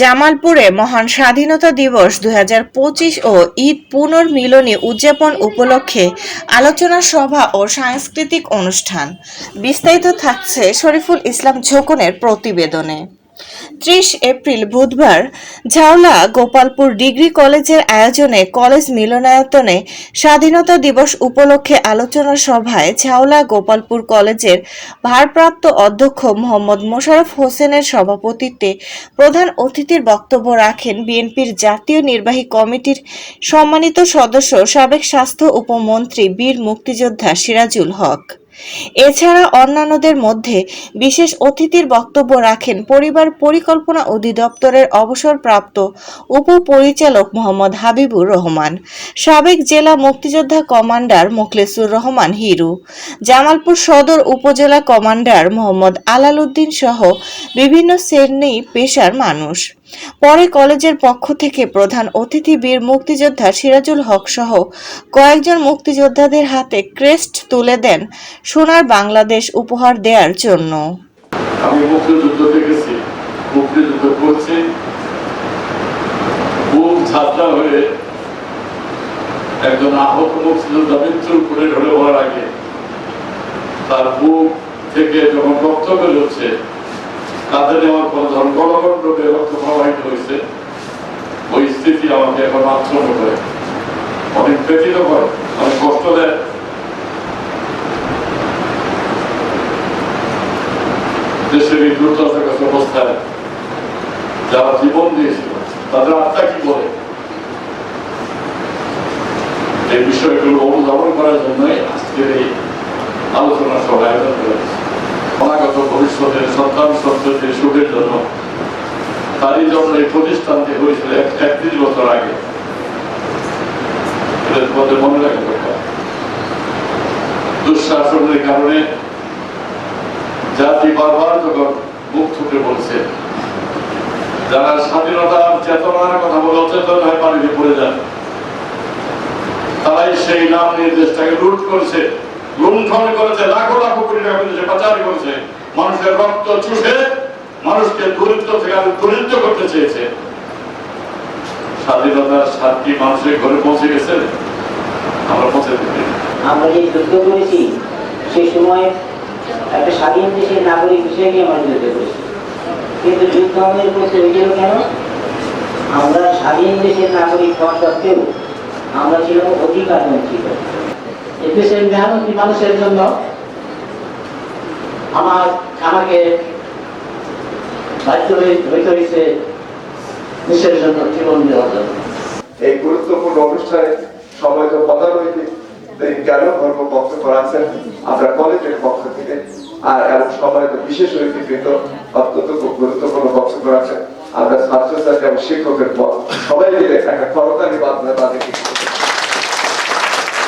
জামালপুরে মহান স্বাধীনতা দিবস দুই হাজার পঁচিশ ও ঈদ পুনর্মিলনী উদযাপন উপলক্ষে আলোচনা সভা ও সাংস্কৃতিক অনুষ্ঠান। বিস্তারিত থাকছে শরীফুল ইসলাম ঝোকনের প্রতিবেদনে। ত্রিশ এপ্রিল বুধবার ঝাওলা গোপালপুর ডিগ্রি কলেজের আয়োজনে কলেজ মিলনায়তনে স্বাধীনতা দিবস উপলক্ষে আলোচনা সভায় ঝাওলা গোপালপুর কলেজের ভারপ্রাপ্ত অধ্যক্ষ মোহাম্মদ মোশারফ হোসেনের সভাপতিত্বে প্রধান অতিথির বক্তব্য রাখেন বিএনপির জাতীয় নির্বাহী কমিটির সম্মানিত সদস্য সাবেক স্বাস্থ্য উপমন্ত্রী বীর মুক্তিযোদ্ধা সিরাজুল হক। এছাড়া অন্যান্যদের মধ্যে বিশেষ অতিথির বক্তব্য রাখেন পরিবার পরিকল্পনা অধিদপ্তরের অবসরপ্রাপ্ত উপপরিচালক মোহাম্মদ হাবিবুর রহমান, সাবেক জেলা মুক্তিযোদ্ধা কমান্ডার মোখলেসুর রহমান হিরু, জামালপুর সদর উপজেলা কমান্ডার মোহাম্মদ আলাল উদ্দিন সহ বিভিন্ন শ্রেণি পেশার মানুষ। পরে কলেজের পক্ষ থেকে প্রধান অতিথি বীর মুক্তিযোদ্ধা সিরাজুল হক সহ কয়েকজন মুক্তিযোদ্ধাদের হাতে ক্রেস্ট তুলে দেন সোনার বাংলাদেশ উপহার দেওয়ার জন্য। আমি মুক্তিযুদ্ধ দেখেছি, মুক্তিযুদ্ধ করছি। বুক হয়ে একজন আহত মুক্তিযোদ্ধা মৃত্যুর উপরে ঢলে পড়ার আগে তার বুক থেকে যখন রক্ত বেরোচ্ছে নেওয়ার পর রক্ত হয়েছে, ওই স্থিতি আমাকে এখন আচ্ছন্ন করে। অনেক ব্যথিত করে, অনেক কষ্ট দেয়। দেশের এই দুর্দশাগ্রস্ত অবস্থায় যারা জীবন দিয়েছিল, তাদের আত্মা কি বলে? এই বিষয়গুলো অনুধাবন করার জন্যই আজকের এই আলোচনা সভা আয়োজন করেছে অনাগত ভবিষ্যতের সন্তান সন্ততির সুখের জন্য তারই জন্য এই প্রতিষ্ঠানটি হয়েছিল একত্রিশ বছর আগে তোমাদের মনে রাখা দরকার। দুঃশাসনের কারণে জাতি বারবার যখন মুখ ফুটে বলছে যারা স্বাধীনতার চেতনার কথা বলে অচেতন হয়ে পানিতে পড়ে যান, তারাই সেই নাম নির্দেশটাকে লুট করেছে, লুণ্ঠন করেছে, লাখো লাখো কোটি টাকা পাচার করেছে। মানুষের রক্ত চুষে মানুষকে দরিদ্র থেকে আরও দরিদ্র করতে চেয়েছে স্বাদটি মানুষের ঘরে পৌঁছে গেছে আমরা পৌঁছে আমরা যে যুদ্ধ করেছি, সে সময় একটা স্বাধীন দেশের নাগরিক হিসেবে আমরা যুদ্ধ করেছি। কিন্তু যুদ্ধ আমাদের হয়েছিল কেন? আমরা স্বাধীন দেশের নাগরিক হওয়া সত্ত্বেও আমরা ছিলাম অধিকার বঞ্চিত দেশের মেহনতি মানুষের জন্য আমার আমাকে হয়ে হইতে হয়েছে, দেশের জন্য জীবন দেওয়ার জন্য। অনুষ্ঠানে তিনি জ্ঞান ধর্ম আমরা কলেজের পক্ষ থেকে। আর এবং তো বিশেষ অতিথিবৃন্দ অত্যন্ত গুরুত্বপূর্ণ বক্তব্য রাখছেন। আমরা ছাত্রছাত্রী এবং শিক্ষকের সবাই মিলে একটা করতালি বাদ তাদেরকে।